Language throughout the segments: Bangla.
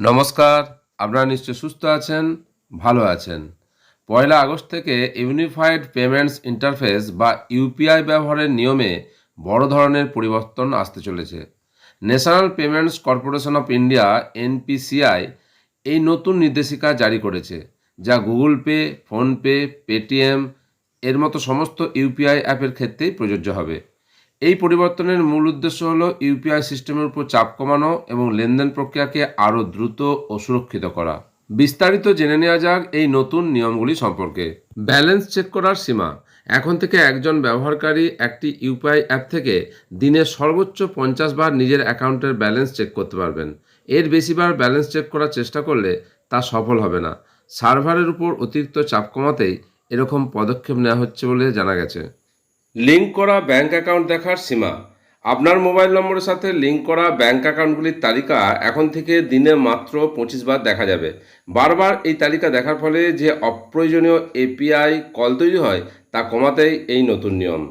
নমস্কার, আপনারা নিশ্চয় সুস্থ আছেন, ভালো আছেন। পয়লা আগস্ট থেকে ইউনিফাইড পেমেন্টস ইন্টারফেস বা ইউপিআই ব্যবহারের নিয়মে বড় ধরনের পরিবর্তন আসতে চলেছে। National payments corporation of India, NPCI, এই নতুন নির্দেশিকা জারি করেছে, যা গুগল পে ফোনপে পেটিএম, এর মতো সমস্ত ইউপিআই অ্যাপের ক্ষেত্রেই প্রযোজ্য হবে। এই পরিবর্তনের মূল উদ্দেশ্য হলো ইউপিআই সিস্টেমের উপর চাপ কমানো এবং লেনদেন প্রক্রিয়াকে আরও দ্রুত ও সুরক্ষিত করা। বিস্তারিত জেনে নেওয়া যাক এই নতুন নিয়মগুলি সম্পর্কে। ব্যালেন্স চেক করার সীমা। এখন থেকে একজন ব্যবহারকারী একটি ইউপিআই অ্যাপ থেকে দিনে সর্বোচ্চ পঞ্চাশ বার নিজের অ্যাকাউন্টের ব্যালেন্স চেক করতে পারবেন। এর বেশিবার ব্যালেন্স চেক করার চেষ্টা করলে তা সফল হবে না। সার্ভারের উপর অতিরিক্ত চাপ কমাতেই এরকম পদক্ষেপ নেওয়া হচ্ছে বলে জানা গেছে। লিঙ্ক করা ব্যাঙ্ক অ্যাকাউন্ট দেখার সীমা। আপনার মোবাইল নম্বরের সাথে লিঙ্ক করা ব্যাঙ্ক অ্যাকাউন্টগুলির তালিকা এখন থেকে দিনে মাত্র পঁচিশ বার দেখা যাবে। বারবার এই তালিকা দেখার ফলে যে অপ্রয়োজনীয় এপিআই কল তৈরি হয়, তা কমাতেই এই নতুন নিয়ম।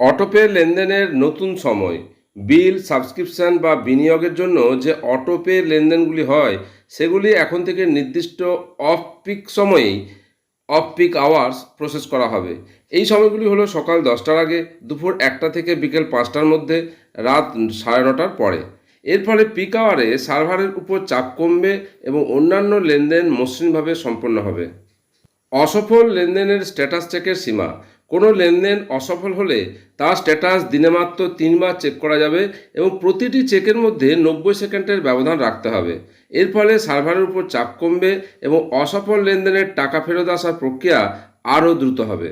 অটোপে লেনদেনের নতুন সময়। বিল, সাবস্ক্রিপশন বা বিনিয়োগের জন্য যে অটোপে লেনদেনগুলি হয়, সেগুলি এখন থেকে নির্দিষ্ট অফ পিক সময়েই অফ পিক আওয়ার্স প্রসেস করা হবে। এই সময়গুলি হলো সকাল দশটার আগে, দুপুর একটা থেকে বিকেল পাঁচটার মধ্যে, রাত সাড়ে নটার পরে। এর ফলে পিক আওয়ারে সার্ভারের উপর চাপ কমবে এবং অন্যান্য লেনদেন মসৃণভাবে সম্পন্ন হবে। অসফল লেনদেনের স্ট্যাটাস চেকের সীমা। কোনো লেনদেন অসফল হলে তার স্ট্যাটাস দিনে মাত্র তিনবার চেক করা যাবে এবং প্রতিটি চেকের মধ্যে নব্বই সেকেন্ডের ব্যবধান রাখতে হবে। এর ফলে সার্ভারের উপর চাপ কমবে এবং অসফল লেনদেনের টাকা ফেরত আসার প্রক্রিয়া আরও দ্রুত হবে।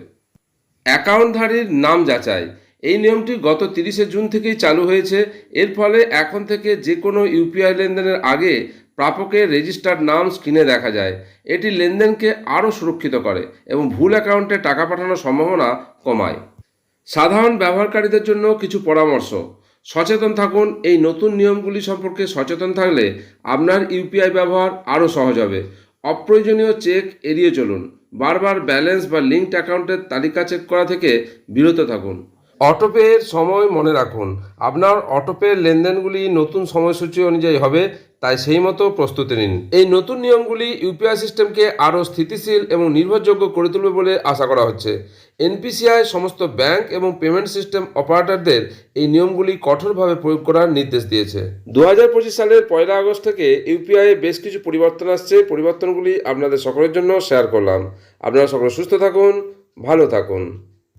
অ্যাকাউন্টধারীর নাম যাচাই। এই নিয়মটি গত তিরিশে জুন থেকেই চালু হয়েছে। এর ফলে এখন থেকে যে কোনো ইউপিআই লেনদেনের আগে প্রাপকের রেজিস্টার্ড নাম স্ক্রিনে দেখা যায়। এটি লেনদেনকে আরও সুরক্ষিত করে এবং ভুল অ্যাকাউন্টে টাকা পাঠানোর সম্ভাবনা কমায়। সাধারণ ব্যবহারকারীদের জন্য কিছু পরামর্শ। সচেতন থাকুন, এই নতুন নিয়মগুলি সম্পর্কে সচেতন থাকলে আপনার ইউপিআই ব্যবহার আরও সহজ হবে। অপ্রয়োজনীয় চেক এড়িয়ে চলুন। বারবার ব্যালেন্স বা লিঙ্কড অ্যাকাউন্টের তালিকা চেক করা থেকে বিরত থাকুন। অটোপের সময় মনে রাখুন। আপনার অটোপের লেনদেনগুলি নতুন সময়সূচি অনুযায়ী হবে তাই সেই মতো প্রস্তুতি নিন। এই নতুন নিয়মগুলি ইউপিআই সিস্টেমকে আরও স্থিতিশীল এবং নির্ভরযোগ্য করে তুলবে বলে আশা করা হচ্ছে। এনপিসিআই সমস্ত ব্যাংক এবং পেমেন্ট সিস্টেম অপারেটরদের এই নিয়মগুলি কঠোরভাবে প্রয়োগ করার নির্দেশ দিয়েছে। দু হাজার পঁচিশ সালের পয়লা আগস্ট থেকে ইউপিআই বেশ কিছু পরিবর্তন আসছে। পরিবর্তনগুলি আপনাদের সকলের জন্য শেয়ার করলাম। আপনারা সকলে সুস্থ থাকুন, ভালো থাকুন।